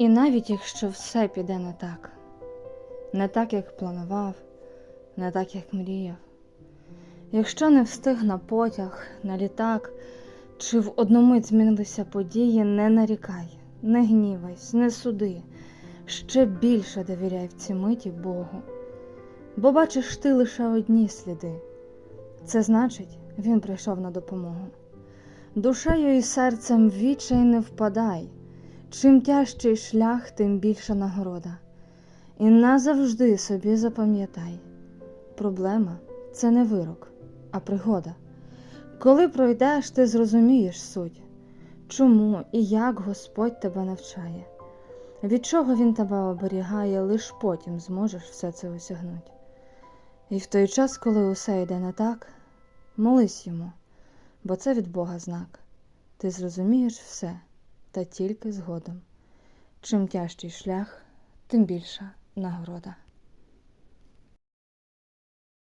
І навіть якщо все піде не так, не так, як планував, не так, як мріяв, якщо не встиг на потяг, на літак, чи в одну мить змінилися події, не нарікай, не гнівайся, не суди, ще більше довіряй в ці миті Богу. Бо бачиш ти лише одні сліди. Це значить, він прийшов на допомогу. Душею і серцем відчай не впадай. Чим тяжчий шлях, тим більша нагорода. І назавжди собі запам'ятай, проблема це не вирок, а пригода. Коли пройдеш, ти зрозумієш суть, чому і як Господь тебе навчає, від чого Він тебе оберігає, лиш потім зможеш все це осягнути. І в той час, коли усе йде не так, молись йому, бо це від Бога знак. Ти зрозумієш все, та тільки згодом. Чим тяжчий шлях, тим більша нагорода.